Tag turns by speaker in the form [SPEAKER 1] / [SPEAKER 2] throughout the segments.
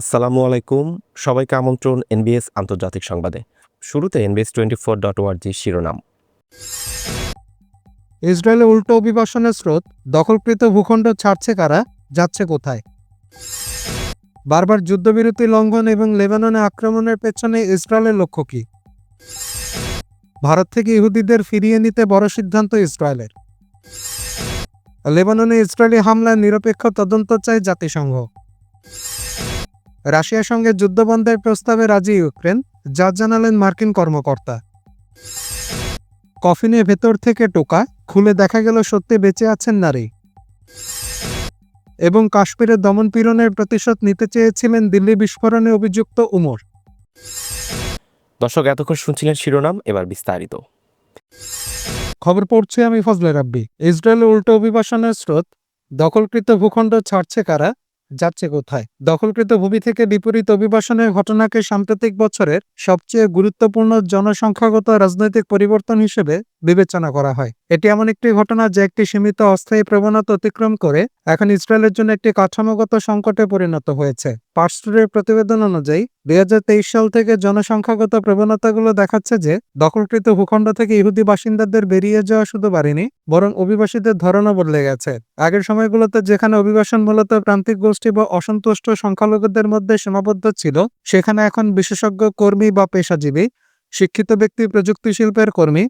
[SPEAKER 1] আসসালামু আলাইকুম। সবাইকে আমন্ত্রণ এনবিএস আন্তর্জাতিক সংবাদে। শুরুতে এনবিএস টোয়েন্টি ফোর ডট ওয়ার্জি শিরোনাম।
[SPEAKER 2] ইসরায়েলে উল্টো অভিবাসনের স্রোত, দখলকৃত ভূখণ্ড ছাড়ছে কারা, যাচ্ছে কোথায়? বারবার যুদ্ধবিরতি লঙ্ঘন এবং লেবাননে আক্রমণের পেছনে ইসরায়েলের লক্ষ্য কি? ভারত থেকে ইহুদিদের ফিরিয়ে নিতে বড় সিদ্ধান্ত ইসরায়েলের। লেবাননে ইসরায়েলি হামলায় নিরপেক্ষ তদন্ত চায় জাতিসংঘ। রাশিয়ার সঙ্গে যুদ্ধবন্ধের প্রস্তাবে রাজি ইউক্রেন যা জানালেন মার্কিন কর্মকর্তা। কফিনে ভেতর থেকে টোকা খুলে দেখা গেল সত্যি বেঁচে আছেন নারী। এবং কাশ্মীরের দমনপীড়নের প্রতিশোধ নিতে চেয়েছিলেন দিল্লি বিস্ফোরণে অভিযুক্ত উমর।
[SPEAKER 1] দর্শক এতক্ষণ শুনছিলেন শিরোনাম এবার বিস্তারিত।
[SPEAKER 2] খবর পড়ছি আমি ফজলে রাব্বি। ইসরায়েলের উল্টো অভিবাসনের স্রোত দখলকৃত ভূখণ্ড ছাড়ছে কারা? যাচ্ছে কোথায়? দখলকৃত ভূমি থেকে বিপরীত অভিবাসনের ঘটনাকে সাম্প্রতিক বছরের সবচেয়ে গুরুত্বপূর্ণ জনসংখ্যাগত রাজনৈতিক পরিবর্তন হিসেবে বিবেচনা করা হয়। এটি এমন একটি ঘটনা যা একটি সীমিত অস্থায়ী প্রবণতা অতিক্রম করে এখন ইসরায়েলের জন্য একটি কাঠামোগত সংকটে পরিণত হয়েছে। পার্সটুরের প্রতিবেদন অনুযায়ী, দুই হাজার তেইশ সাল থেকে জনসংখ্যাগত প্রবণতাগুলো দেখাচ্ছে যে দখলকৃত ভূখণ্ড থেকে ইহুদি বাসিন্দাদের বেরিয়ে যাওয়া শুধু বাড়েনি, বরং অভিবাসীদের ধরনও বদলে গেছে। আগের সময়গুলোতে যেখানে অভিবাসন মূলত প্রান্তিক গোষ্ঠী বা অসন্তুষ্ট সংখ্যালঘুদের মধ্যে সীমাবদ্ধ ছিল, সেখানে এখন বিশেষজ্ঞ কর্মী বা পেশাজীবী, শিক্ষিত ব্যক্তি, প্রযুক্তি শিল্পের কর্মী,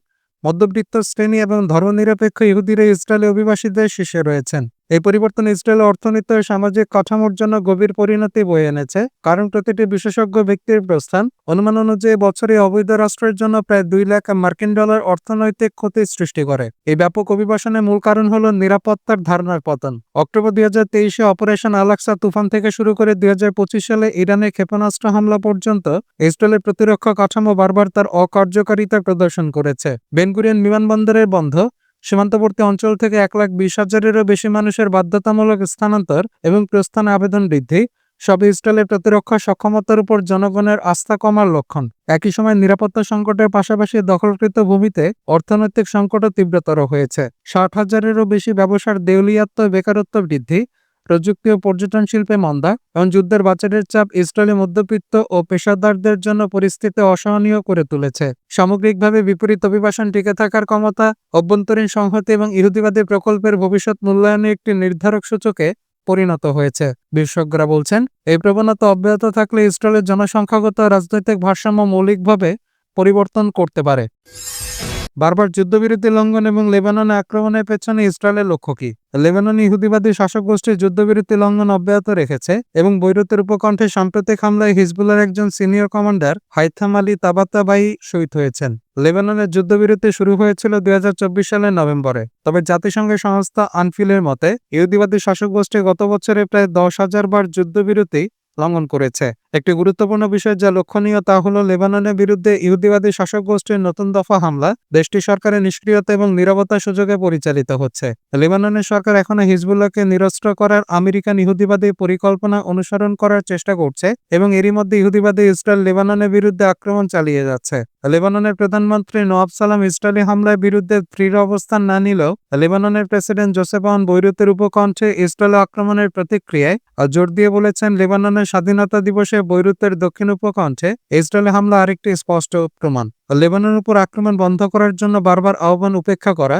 [SPEAKER 2] মধ্যবৃত্ত শ্রেণি এবং ধর্মনিরপেক্ষ ইহুদিরা ইসরায়েলি অভিবাসীদের শীর্ষে রয়েছেন। এই পরিবর্তন ইসরায়েলের অর্থনীতি ও সামাজিক কাঠামোর জন্য গভীর পরিণতি বয়ে এনেছে। কারণ প্রতিটি বিশেষজ্ঞ ব্যক্তির প্রস্থান অনুমান অনুযায়ী বছরে অবৈধ রাষ্ট্রের জন্য প্রায় দুই লাখ মার্কিন ডলার অর্থনৈতিক ক্ষতি সৃষ্টি করে। এই ব্যাপক অভিবাসনের মূল কারণ হল নিরাপত্তার ধারণার পতন। অক্টোবর দুই হাজার তেইশে অপারেশন আলাক্সা তুফান থেকে শুরু করে দুই হাজার পঁচিশ সালে ইরানের ক্ষেপণাস্ত্র হামলা পর্যন্ত ইসরায়েলের প্রতিরক্ষা কাঠামো বারবার তার অকার্যকারিতা প্রদর্শন করেছে। বেনগুরিয়ান বিমানবন্দরের বন্ধ সীমান্তবর্তী অঞ্চল থেকে এক লাখ বিশ হাজারেরও বেশি মানুষের বাধ্যতামূলক স্থানান্তর এবং প্রস্থান আবেদন বৃদ্ধি, সব ইসরায়েলের প্রতিরক্ষা সক্ষমতার উপর জনগণের আস্থা কমার লক্ষণ। একই সময় নিরাপত্তা সংকটের পাশাপাশি দখলকৃত ভূমিতে অর্থনৈতিক সংকটও তীব্রতর হয়েছে। ষাট হাজারেরও বেশি ব্যবসার দেউলিয়াত্ম বেকারত্ব বৃদ্ধি প্রযুক্তি ও পর্যটন শিল্পে মন্দা এবং যুদ্ধের বাজারের চাপ ইসরায়েলি মধ্যবিত্ত ও পেশাদারদের জন্য পরিস্থিতি অসহনীয় করে তুলেছে। সামগ্রিকভাবে বিপরীত অভিবাসন টিকে থাকার ক্ষমতা, অভ্যন্তরীণ সংহতি এবং ইহুদিবাদী প্রকল্পের ভবিষ্যৎ মূল্যায়নে একটি নির্ধারক সূচকে পরিণত হয়েছে। বিশেষজ্ঞরা বলছেন, এই প্রবণতা অব্যাহত থাকলে ইসরায়েলের জনসংখ্যাগত রাজনৈতিক ভারসাম্য মৌলিকভাবে পরিবর্তন করতে পারে। বারবার যুদ্ধবিরতি লঙ্ঘন এবং লেবাননে আক্রমণের পেছনে ইসরায়েলের লক্ষ্য কি? লেবানন ইহুদিবাদী শাসক গোষ্ঠীর যুদ্ধবিরতি লঙ্ঘন অব্যাহত রেখেছে এবং বৈরুতের উপকণ্ঠে সাম্প্রতিক হামলায় হিজবুল্লার একজন senior commander Haitham Ali Tabatabai শহীদ হয়েছেন। লেবাননের যুদ্ধবিরতি শুরু হয়েছিল দুই হাজার চব্বিশ সালের নভেম্বরে। তবে জাতিসংঘের সংস্থা আনফিলের মতে, ইহুদিবাদী শাসক গোষ্ঠী গত বছরে প্রায় দশ হাজার বার যুদ্ধবিরতি লঙ্ঘন করেছে। একটি গুরুত্বপূর্ণ বিষয় যা লক্ষণীয় তা হল লেবাননের বিরুদ্ধে ইহুদিবাদী শাসক গোষ্ঠীর নতুন দফা হামলা দেশটি সরকারের নিষ্ক্রিয়তা এবং নিরবতা সুযোগে পরিচালিত হচ্ছে। লেবাননের সরকার এখনও হিজবুল্লাহকে নিরস্ত্র করার আমেরিকান ইহুদিবাদী পরিকল্পনা অনুসরণ করার চেষ্টা করছে এবং এরই মধ্যে ইহুদিবাদী ইসরায়েল লেবাননের বিরুদ্ধে আক্রমণ চালিয়ে যাচ্ছে। লেবাননের প্রধানমন্ত্রী নওয়াব সালাম ইসরায়েলি হামলার বিরুদ্ধে দৃঢ় অবস্থান না নিলেও লেবাননের প্রেসিডেন্ট জোসেফ আওয়ান বৈরুতের উপকণ্ঠে ইসরায়েল আক্রমণের প্রতিক্রিয়ায় জোর দিয়ে বলেছেন, লেবাননের স্বাধীনতা দিবসে বৈরুতের দক্ষিণ উপকণ্ঠে ইসরায়েলি হামলা আরেকটি স্পষ্ট প্রমাণ। লেবাননের উপর আক্রমণ বন্ধ করার জন্য বারবার আহ্বান উপেক্ষা করা,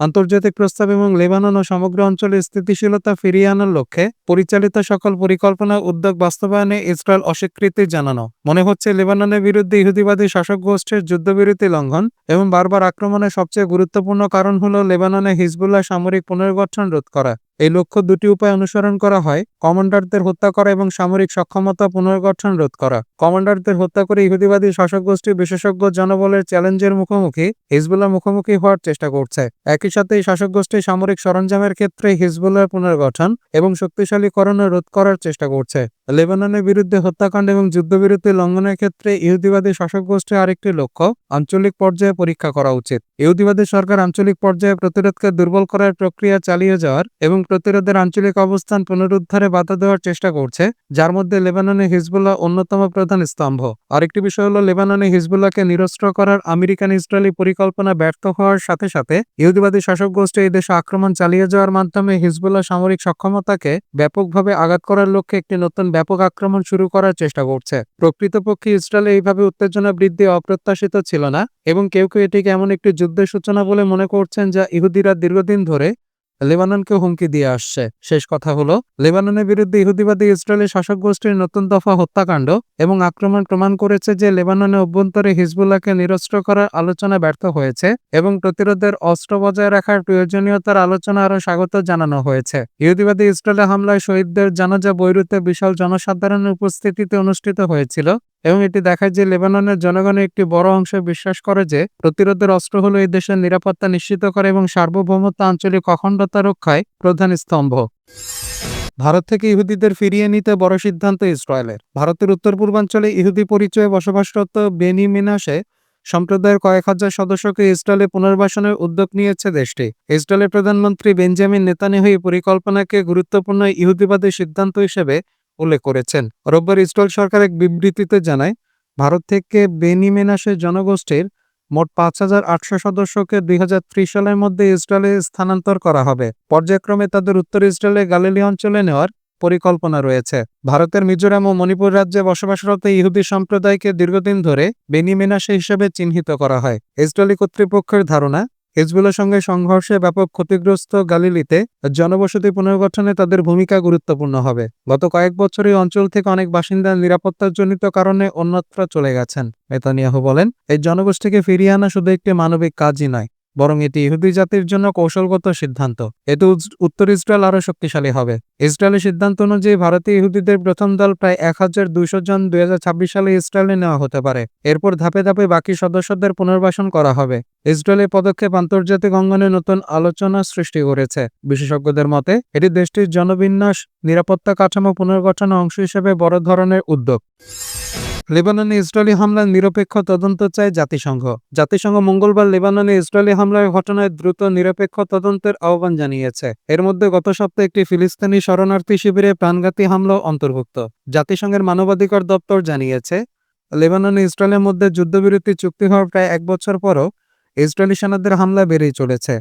[SPEAKER 2] আন্তর্জাতিক প্রস্তাব এবং লেবানন ও সমগ্র অঞ্চলে স্থিতিশীলতা ফিরিয়ে আনার লক্ষ্যে পরিচালিত সকল পরিকল্পনা উদ্যোগ বাস্তবায়নে ইসরায়েল অস্বীকৃতি জানানো। মনে হচ্ছে, লেবাননের বিরুদ্ধে ইহুদিবাদী শাসক গোষ্ঠীর যুদ্ধবিরতি লঙ্ঘন এবং বারবার আক্রমণের সবচেয়ে গুরুত্বপূর্ণ কারণ হল লেবাননে হিজবুল্লাহ সামরিক পুনর্গঠন রোধ করা। এই লক্ষ্য দুটি উপায় অনুসরণ করা হয়। কমান্ডারদের হত্যা করা এবং সামরিক সক্ষমতা পুনর্গঠন রোধ করা। কমান্ডারদের হত্যা করে ইহুদিবাদী শাসক গোষ্ঠী, বিশেষজ্ঞ জনবলের চ্যালেঞ্জের মুখোমুখি হিজবুল্লাহ মুখোমুখি হওয়ার চেষ্টা করছে। একই সাথে এই শাসক গোষ্ঠী সামরিক সরঞ্জামের ক্ষেত্রে হিজবুল্লাহর পুনর্গঠন এবং শক্তিশালীকরণ রোধ করার চেষ্টা করছে। লেবাননের বিরুদ্ধে হত্যাকাণ্ড এবং যুদ্ধবিরতি লঙ্ঘনের ক্ষেত্রে ইহুদিবাদী শাসক গোষ্ঠীর আরেকটি লক্ষ্য, আঞ্চলিক পর্যায়ে পরীক্ষা করা উচিত। ইহুদিবাদী সরকার আঞ্চলিক পর্যায়ে প্রতিরোধকে দুর্বল করার প্রক্রিয়া চালিয়ে যাওয়ার এবং প্রতিরোধের আঞ্চলিক অবস্থান পুনরুদ্ধারে বাধা দেওয়ার চেষ্টা করছে, যার মধ্যে লেবাননে হিজবুল্লাহ অন্যতম প্রধান স্তম্ভ। আরেকটি বিষয় হল, লেবাননে হিজবুল্লাহকে নিরস্ত্র করার আমেরিকান ইসরায়েলি পরিকল্পনা ব্যর্থ হওয়ার সাথে সাথে ইহুদিবাদী শাসক গোষ্ঠী এই দেশে আক্রমণ চালিয়ে যাওয়ার মাধ্যমে হিজবুল্লাহ সামরিক সক্ষমতাকে ব্যাপকভাবে আঘাত করার লক্ষ্যে একটি নতুন ব্যাপক আক্রমণ শুরু করার চেষ্টা করছে। প্রকৃতপক্ষে ইসরায়েলে এইভাবে উত্তেজনা বৃদ্ধি অপ্রত্যাশিত ছিল না, এবং কেউ কেউ এটিকে এমন একটি যুদ্ধের সূচনা বলে মনে করছেন যা ইহুদিরা দীর্ঘদিন ধরে লেবাননকে হুমকি দিয়ে আসছে। শেষ কথা হলো, লেবাননের বিরুদ্ধে ইহুদিবাদী ইসরায়েলি শাসক গোষ্ঠীর নতুন দফা হত্যাকাণ্ড এবং আক্রমণ প্রমাণ করেছে যে লেবাননের অভ্যন্তরে হিজবুল্লাহকে নিরস্ত্র করার আলোচনা ব্যর্থ হয়েছে এবং প্রতিরোধের অস্ত্র বজায় রাখার প্রয়োজনীয়তার আলোচনা আরও স্বাগত জানানো হয়েছে। ইহুদিবাদী ইসরায়েলে হামলায় শহীদদের জানাজা বৈরুতে বিশাল জনসাধারণের উপস্থিতিতে অনুষ্ঠিত হয়েছিল। এবং এটি দেখায় যে লেবাননের জনগণের একটি বড় অংশ বিশ্বাস করে যে প্রতিরোধের অস্ত্র হলো এই দেশের নিরাপত্তা নিশ্চিত করে এবং সার্বভৌমত্ব আঞ্চলিক অখণ্ডতা রক্ষায় প্রধান স্তম্ভ। ভারত থেকে ইহুদিদের ফিরিয়ে নিতে বড় সিদ্ধান্ত ইসরায়েলের। ভারতের উত্তর পূর্বাঞ্চলে ইহুদি পরিচয়ে বসবাসরত বেনি মিনাসে সম্প্রদায়ের কয়েক হাজার সদস্যকে ইসরায়েলে পুনর্বাসনের উদ্যোগ নিয়েছে দেশটি। ইসরায়েলের প্রধানমন্ত্রী বেঞ্জামিন নেতানিয়াহু এই পরিকল্পনাকে গুরুত্বপূর্ণ ইহুদিবাদী সিদ্ধান্ত হিসেবে উল্লেখ করেছেন। রোববার ইসরায়েল সরকার এক বিবৃতিতে জানায়, ভারত থেকে বেনিমেনাসের জনগোষ্ঠীর মোট পাঁচ হাজার আটশো সদস্যকে দুই হাজার ত্রিশ সালের মধ্যে ইসরায়েলে স্থানান্তর করা হবে। পর্যায়ক্রমে তাদের উত্তর ইসরায়েলে গালিলি অঞ্চলে নেওয়ার পরিকল্পনা রয়েছে। ভারতের মিজোরাম ও মণিপুর রাজ্যে বসবাসরত ইহুদি সম্প্রদায়কে দীর্ঘদিন ধরে বেনিমেনাসে হিসেবে চিহ্নিত করা হয়। ইসরায়েলি কর্তৃপক্ষের ধারণা হিজবুলের সঙ্গে সংঘর্ষে ব্যাপক ক্ষতিগ্রস্ত গালিলিতে জনবসতি পুনর্গঠনে তাদের ভূমিকা গুরুত্বপূর্ণ হবে। গত কয়েক বছর এই অঞ্চল থেকে অনেক বাসিন্দা নিরাপত্তাজনিত কারণে অন্যত্র চলে গেছেন। নেতানিয়াহু বলেন, এই জনগোষ্ঠীকে ফিরিয়ে আনা শুধু একটি মানবিক কাজই নয় বরং এটি ইহুদি জাতির জন্য কৌশলগত সিদ্ধান্ত। এতে উত্তর ইসরায়েল আরও শক্তিশালী হবে। ইসরায়েলের সিদ্ধান্ত অনুযায়ী ভারতীয় ইহুদিদের প্রথম দল প্রায় এক হাজার দুইশো জন দুই হাজার ছাব্বিশ সালে ইসরায়েলে নেওয়া হতে পারে। এরপর ধাপে ধাপে বাকি সদস্যদের পুনর্বাসন করা হবে। ইসরায়েলের পদক্ষেপ আন্তর্জাতিক অঙ্গনে নতুন আলোচনা সৃষ্টি করেছে। বিশেষজ্ঞদের মতে, এটি দেশটির জনবিন্যাস, নিরাপত্তা কাঠামো পুনর্গঠনের অংশ হিসেবে বড় ধরনের উদ্যোগ। লেবাননে ইসরায়েলি হামলার নিরপেক্ষ তদন্ত চায় জাতিসংঘ। জাতিসংঘ মঙ্গলবার লেবাননে ইসরায়েলি হামলার ঘটনায় দ্রুত নিরপেক্ষ তদন্তের আহ্বান জানিয়েছে। এর মধ্যে গত সপ্তাহে একটি ফিলিস্তিনি শরণার্থী শিবিরে প্রাণঘাতী হামলাও অন্তর্ভুক্ত। জাতিসংঘের মানবাধিকার দপ্তর জানিয়েছে, লেবাননে ইসরায়েলের মধ্যে যুদ্ধবিরতি চুক্তি হওয়ার প্রায় এক বছর পরও ইসরায়েলি সেনাদের হামলা বেড়েই চলেছে।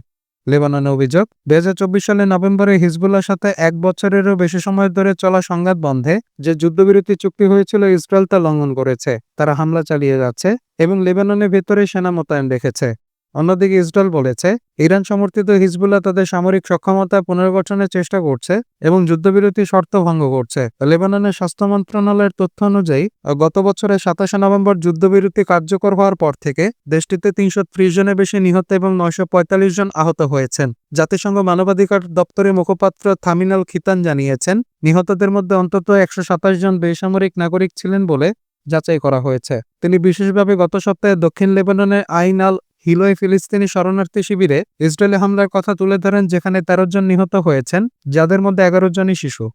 [SPEAKER 2] লেবাননের অভিযোগ দু হাজার চব্বিশ সালে নভেম্বরে হিজবুল্লার সাথে এক বছরেরও বেশি সময় ধরে চলা সংঘাত বন্ধে যে যুদ্ধবিরতি চুক্তি হয়েছিল, ইসরায়েল তা লঙ্ঘন করেছে। তারা হামলা চালিয়ে যাচ্ছে এবং লেবাননের ভেতরে সেনা মোতায়েন রেখেছে। অন্যদিকে ইসরায়েল বলেছে, ইরান সমর্থিত হিজবুল্লাহ তাদের সামরিক সক্ষমতা পুনর্গঠনের চেষ্টা করছে এবং যুদ্ধবিরতি শর্ত ভঙ্গ করছে। ললেবাননের স্বাস্থ্য মন্ত্রণালয়ের তথ্য অনুযায়ী, গত বছরের সাতাশে নভেম্বর যুদ্ধবিরতি কার্যকর হওয়ার পর থেকে দেশটিতে তিনশো ত্রিশ জনের বেশি নিহত এবং নয়শো পঁয়তাল্লিশ জন আহত হয়েছেন। জাতিসংঘ মানবাধিকার দপ্তরের মুখপাত্র থামিনাল খিতান জানিয়েছেন, নিহতদের মধ্যে অন্তত একশো সাতাশ জন বেসামরিক নাগরিক ছিলেন বলে যাচাই করা হয়েছে। তিনি বিশেষভাবে গত সপ্তাহে দক্ষিণ লেবাননের আইন আল হিলোয় ফিলিস্তিনি শরণার্থী শিবিরে ইসরায়েলি হামলার কথা তুলে ধরেন যেখানে তেরো জন নিহত হয়েছেন, যাদের মধ্যে এগারো জনই শিশু।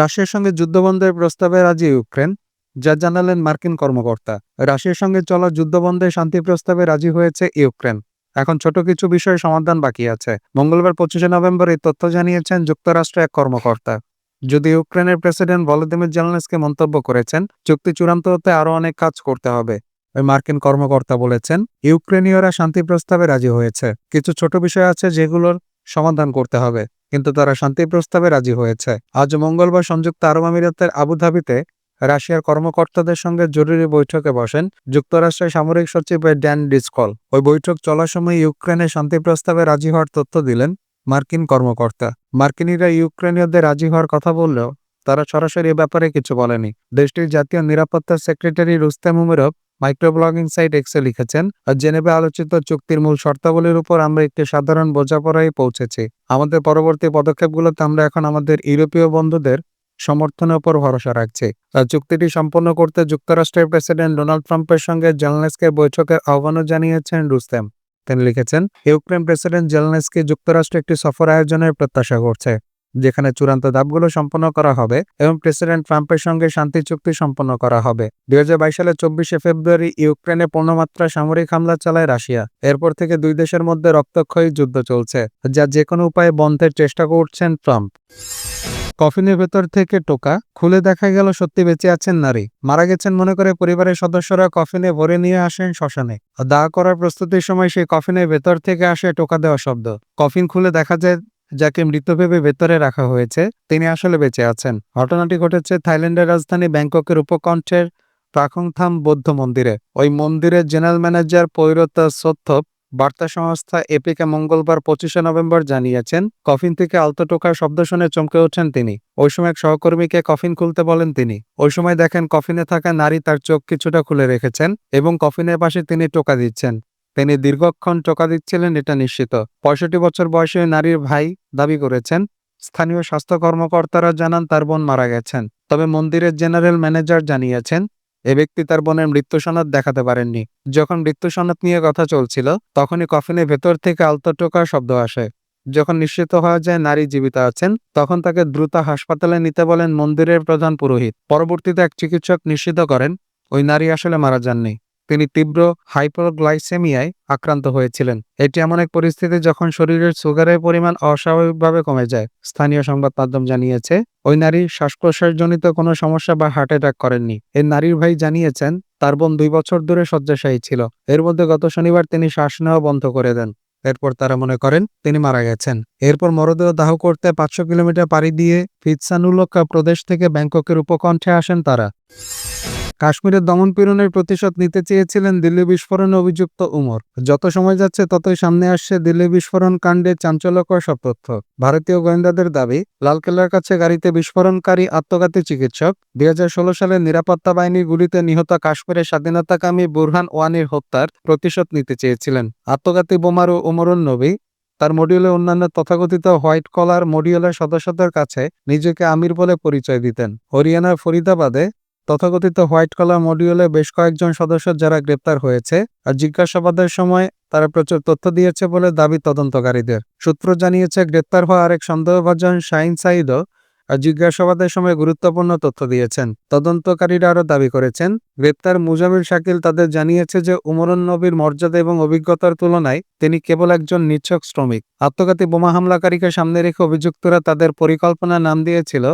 [SPEAKER 2] রাশিয়ার সঙ্গে যুদ্ধবন্ধের প্রস্তাবে রাজি ইউক্রেন, যা জানালেন মার্কিন কর্মকর্তা। রাশিয়ার সঙ্গে চলা যুদ্ধবন্ধে শান্তি প্রস্তাবে রাজি হয়েছে ইউক্রেন। এখন ছোট কিছু বিষয়ে সমাধান বাকি আছে। মঙ্গলবার পঁচিশে নভেম্বর এই তথ্য জানিয়েছেন যুক্তরাষ্ট্রের এক কর্মকর্তা। যদি ইউক্রেনের প্রেসিডেন্ট ভলোদিমির জেলনেসকে মন্তব্য করেছেন, চুক্তি চূড়ান্ত হতে আরও অনেক কাজ করতে হবে। ওই মার্কিন কর্মকর্তা বলেছেন, ইউক্রেনীয়রা শান্তি প্রস্তাবে রাজি হয়েছে। কিছু ছোট বিষয় আছে যেগুলোর সমাধান করতে হবে, কিন্তু তারা শান্তি প্রস্তাবে রাজি হয়েছে। আজ মঙ্গলবার সংযুক্ত আরব আমিরাতের আবুধাবিতে রাশিয়ার কর্মকর্তাদের সঙ্গে জরুরি বৈঠকে বসেন যুক্তরাষ্ট্রের সামরিক সচিব ড্যান ডিসকল। ওই বৈঠক চলার সময় ইউক্রেনে শান্তি প্রস্তাবে রাজি হওয়ার তথ্য দিলেন মার্কিন কর্মকর্তা। মার্কিনীরা ইউক্রেনীয়দের রাজি হওয়ার কথা বললেও তারা সরাসরি এ ব্যাপারে কিছু বলেনি। দেশটির জাতীয় নিরাপত্তা secretary Rustem Umerov microblogging site এক্সে লিখেছেন জেনেভে আলোচিত চুক্তির মূল শর্তাবলীর উপর আমরা একটি সাধারণ বোঝাপড়ায় পৌঁছেছি। আমাদের পরবর্তী পদক্ষেপগুলোতে আমরা এখন আমাদের ইউরোপীয় বন্ধুদের সমর্থনের উপর ভরসা রাখছি। চুক্তিটি সম্পন্ন করতে যুক্তরাষ্ট্রের প্রেসিডেন্ট ডোনাল্ড ট্রাম্পের সঙ্গে জেলনেসকে বৈঠকের আহ্বানও জানিয়েছেন রুস্তেম। তিনি লিখেছেন, ইউক্রেন প্রেসিডেন্ট জেলনেসকে যুক্তরাষ্ট্র একটি সফর আয়োজনের প্রত্যাশা করছে। যেখানে চূড়ান্ত ধাপগুলো সম্পন্ন করা হবে এবং প্রেসিডেন্ট ট্রাম্পের সঙ্গে শান্তি চুক্তি সম্পন্ন করা হবে। দুই সালের চব্বিশে ফেব্রুয়ারি ইউক্রেনে পূর্ণমাত্রা সামরিক হামলা চালায় রাশিয়া। এরপর থেকে দুই দেশের মধ্যে রক্তক্ষয়ী যুদ্ধ চলছে, যা যে কোনো উপায়ে বন্ধের চেষ্টা করছেন ট্রাম্প। কফিনের ভেতর থেকে টোকা, খুলে দেখা গেল সত্যি বেঁচে আছেন নারী। মারা গেছেন মনে করে পরিবারের সদস্যরা কফিনে ভরে নিয়ে আসেন শ্মশানে। দাহ করার প্রস্তুতির সময় সেই কফিনের ভেতর থেকে আসে টোকা দেওয়া শব্দ। কফিন খুলে দেখা যায় যাকে মৃত ভেবে ভেতরে রাখা হয়েছে, তিনি আসলে বেঁচে আছেন। ঘটনাটি ঘটেছে থাইল্যান্ডের রাজধানী ব্যাংককের উপকণ্ঠের প্রাকংথাম বৌদ্ধ মন্দিরে। ওই মন্দিরের জেনারেল ম্যানেজার পৈরতা সত্যপ বার্তা সংস্থা এপিকে মঙ্গলবার পঁচিশে নভেম্বর জানিয়েছেন, কফিন থেকে আলতো টোকার শব্দ শুনে চমকে ওঠেন তিনি। ওই সময় এক সহকর্মীকে কফিন খুলতে বলেন তিনি। ওই সময় দেখেন কফিনে থাকা নারী তার চোখ কিছুটা খুলে রেখেছেন এবং কফিনের পাশে তিনি টোকা দিচ্ছেন। তিনি দীর্ঘক্ষণ টোকা দিচ্ছিলেন, এটা নিশ্চিত। পঁয়ষট্টি বছর বয়সী নারীর ভাই দাবি করেছেন, স্থানীয় স্বাস্থ্য কর্মকর্তারা জানান তার বোন মারা গেছেন। তবে মন্দিরের জেনারেল ম্যানেজার জানিয়েছেন, এ ব্যক্তি তার বোনের মৃত্যু সনদ দেখাতে পারেননি। যখন মৃত্যু সনদ নিয়ে কথা চলছিল, তখনই কফিনের ভেতর থেকে আলতো টোকার শব্দ আসে। যখন নিশ্চিত হওয়া যায় নারী জীবিত আছেন, তখন তাকে দ্রুত হাসপাতালে নিতে বলেন মন্দিরের প্রধান পুরোহিত। পরবর্তীতে এক চিকিৎসক নিশ্চিত করেন, ওই নারী আসলে মারা যাননি। তিনি তীব্র হাইপোগ্লাইসেমিয়ায় আক্রান্ত হয়েছিলেন। এটি এমন এক পরিস্থিতি যখন শরীরের সুগারের পরিমাণ অস্বাভাবিকভাবে কমে যায়, স্থানীয় সংবাদ মাধ্যম জানিয়েছে, ওই নারী শ্বাস প্রশ্বাসজনিত কোনো সমস্যা বা হার্ট অ্যাটাক করেননি। এর নারীর ভাই জানিয়েছেন, তার বোন দুই বছর ধরে শয্যাশায়ী ছিল। এর মধ্যে গত শনিবার তিনি শ্বাস নেওয়া বন্ধ করে দেন। এরপর তারা মনে করেন, তিনি মারা গেছেন। এরপর মরদেহ দাহ করতে পাঁচশো কিলোমিটার পাড়ি দিয়ে ফিৎসানুলকা প্রদেশ থেকে ব্যাংককের উপকণ্ঠে আসেন তারা। কাশ্মীরের দমনপীড়নের প্রতিশোধ নিতে চেয়েছিলেন দিল্লি বিস্ফোরণে অভিযুক্ত উমর। যত সময় যাচ্ছে, ততই সামনে আসছে দিল্লি বিস্ফোরণ কাণ্ডে চাঞ্চল্যকর সব তথ্য। ভারতীয় গোয়েন্দাদের দাবি, লালকেল্লার কাছে গাড়িতে বিস্ফোরণকারী আত্মঘাতী চিকিৎসক, দুই সালে নিরাপত্তা বাহিনীর গুলিতে নিহত কাশ্মীরের স্বাধীনতাকামী বুরহান ওয়ানির হত্যার প্রতিশোধ নিতে চেয়েছিলেন। আত্মঘাতী বোমারু উমরুন নবী, তার মডিউলে অন্যান্য তথাকথিত হোয়াইট কলার মডিউলের সদস্যদের কাছে নিজেকে আমির বলে পরিচয় দিতেন। হরিয়ানার ফরিদাবাদে তথাকথিত হোয়াইট কলার মডিউলে বেশ কয়েকজন সদস্য যারা গ্রেপ্তার হয়েছে আর জিজ্ঞাসাবাদের সময় তারা প্রচুর তথ্য দিয়েছে বলে দাবি তদন্তকারীদের। সূত্র জানিয়েছে, গ্রেপ্তার হওয়া আরেক সন্দেহভাজন শাহিন সাইদও আর জিজ্ঞাসাবাদের সময় গুরুত্বপূর্ণ তথ্য দিয়েছেন। তদন্তকারীরা আরও দাবি করেছেন, গ্রেপ্তার মুজামিল শাকিল তাদের জানিয়েছে যে উমরুন নবীর মর্যাদা এবং অভিজ্ঞতার তুলনায় তিনি কেবল একজন নিচ্ছক শ্রমিক। আত্মঘাতী বোমা হামলাকারীকে সামনে রেখে অভিযুক্তরা তাদের পরিকল্পনা নাম দিয়েছিল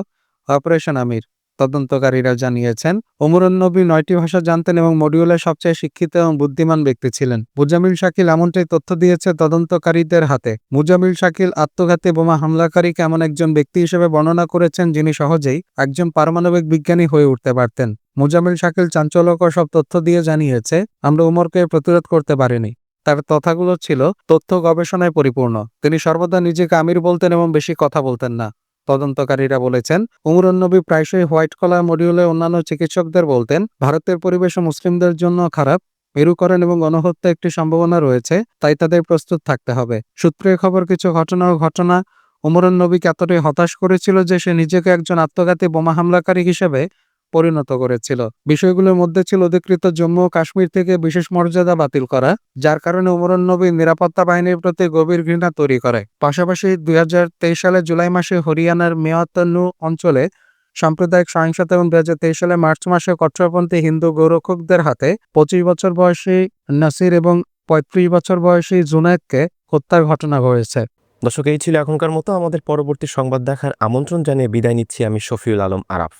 [SPEAKER 2] অপারেশন আমির। তদন্তকারীরা জানিয়েছেন ওমরুন নবী নয়টি ভাষা জানতেন এবং মডিউলের সবচেয়ে শিক্ষিত এবং বুদ্ধিমান ব্যক্তি ছিলেন। মুজামিল শাকিল এমনটাই তথ্য দিয়েছে তদন্তকারীদের হাতে। মুজামিল শাকিল আত্মঘাতী বোমা হামলাকারীকে এমন একজন ব্যক্তি হিসেবে বর্ণনা করেছেন যিনি সহজেই একজন পারমাণবিক বিজ্ঞানী হয়ে উঠতে পারতেন। মুজামিল শাকিল চাঞ্চল্যকর সব তথ্য দিয়ে জানিয়েছে, আমরা উমরকে প্রতিরোধ করতে পারিনি। তার তথাগুলো ছিল তথ্য গবেষণায় পরিপূর্ণ। তিনি সর্বদা নিজেকে আমির বলতেন এবং বেশি কথা বলতেন না। তদন্তকারীরা বলেছেন, উমরুন নবী প্রায়শই হোয়াইট কলার মডিউলে অন্যান্য চিকিৎসকদের বলতেন, ভারতের পরিবেশ মুসলিমদের জন্য খারাপ মেরুকরণ এবং গণহত্যা একটি সম্ভাবনা রয়েছে, তাই তাদের প্রস্তুত থাকতে হবে। সূত্রে খবর, কিছু ঘটনা ও ঘটনা উমরুন নবীকে এতটাই হতাশ করেছিল যে সে নিজেকে একজন আত্মঘাতী বোমা হামলাকারী হিসেবে পরিণত করেছিল। বিষয়গুলোর মধ্যে ছিল অধিকৃত জম্মু ও কাশ্মীর থেকে বিশেষ মর্যাদা বাতিল করা, যার কারণে উমরুন নবী নিরাপত্তা বাহিনীর প্রতি গভীর ঘৃণা তৈরি করে। পাশাপাশি দুই হাজার তেইশ সালে জুলাই মাসে হরিয়ানার মেয়াতানু অঞ্চলে সাম্প্রদায়িক সহিংসতা এবং দুই হাজার তেইশ সালে মার্চ মাসে কট্টরপন্থী হিন্দু গৌরক্ষকদের হাতে পঁচিশ বছর বয়সী নাসির এবং পঁয়ত্রিশ বছর বয়সী জুনায়েদকে হত্যার ঘটনা ঘটেছে।
[SPEAKER 1] দর্শক, এই ছিল এখনকার মতো। আমাদের পরবর্তী সংবাদ দেখার আমন্ত্রণ জানিয়ে বিদায় নিচ্ছি আমি শফিউল আলম আরাফ।